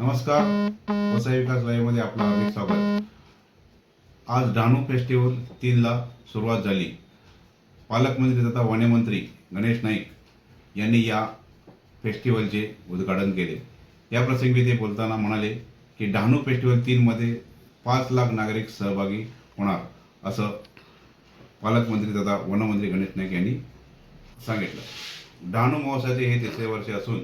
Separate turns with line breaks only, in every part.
नमस्कार. वसई विकास लाईव्हमध्ये आपलं हार्दिक स्वागत. आज डहाणू फेस्टिवल तीनला सुरुवात झाली. पालकमंत्री तथा वनमंत्री गणेश नाईक यांनी या फेस्टिवलचे उद्घाटन केले. या प्रसंगी ते बोलताना म्हणाले की डहाणू फेस्टिवल तीनमध्ये पाच लाख नागरिक सहभागी होणार असं पालकमंत्री तथा वनमंत्री गणेश नाईक यांनी सांगितलं. डहाणू महोत्सवाचे हे तिसरे वर्ष असून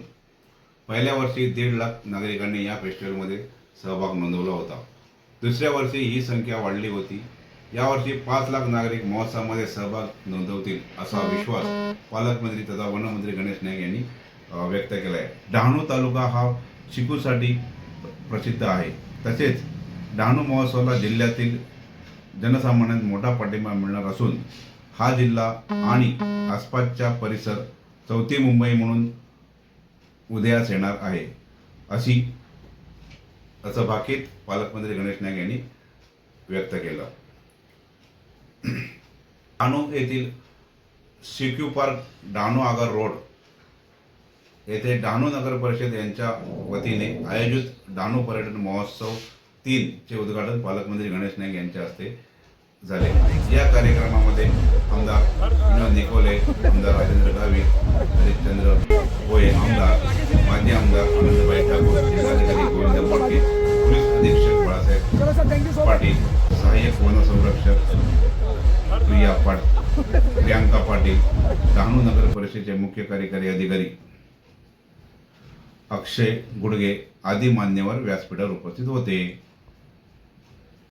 पहिल्या वर्षी दीड लाख नागरिकांनी या फेस्टिवलमध्ये सहभाग नोंदवला होता. दुसऱ्या वर्षी ही संख्या वाढली होती. यावर्षी पाच लाख नागरिक महोत्सवामध्ये सहभाग नोंदवतील असा विश्वास पालकमंत्री तथा वनमंत्री गणेश नाईक यांनी व्यक्त केला आहे डहाणू तालुका हा चिकूसाठी प्रसिद्ध आहे. तसेच डहाणू महोत्सवाला जिल्ह्यातील जनसामान्यात मोठा पाठिंबा मिळणार असून हा जिल्हा आणि आसपासच्या परिसर चौथी मुंबई म्हणून उदयास येणार आहे. अशी असं भाकीत पालकमंत्री गणेश नाईक यांनी व्यक्त केलं. डहाणू येथील सिक्यू पार्क डहाणू आगार रोड येथे डहाणू नगर परिषद यांच्या वतीने आयोजित डहाणू पर्यटन महोत्सव तीन चे उद्घाटन पालकमंत्री गणेश नाईक यांच्या हस्ते झाले. या कार्यक्रमामध्ये आमदार विनोद निकोले आमदार राजेंद्र गावित पाटील. सहाय्यक वन संरक्षक प्रिया पाट प्रियांका पाटील डहाणू नगर परिषदेचे मुख्य कार्यकारी अधिकारी अक्षय गुडगे आदी मान्यवर व्यासपीठावर उपस्थित होते.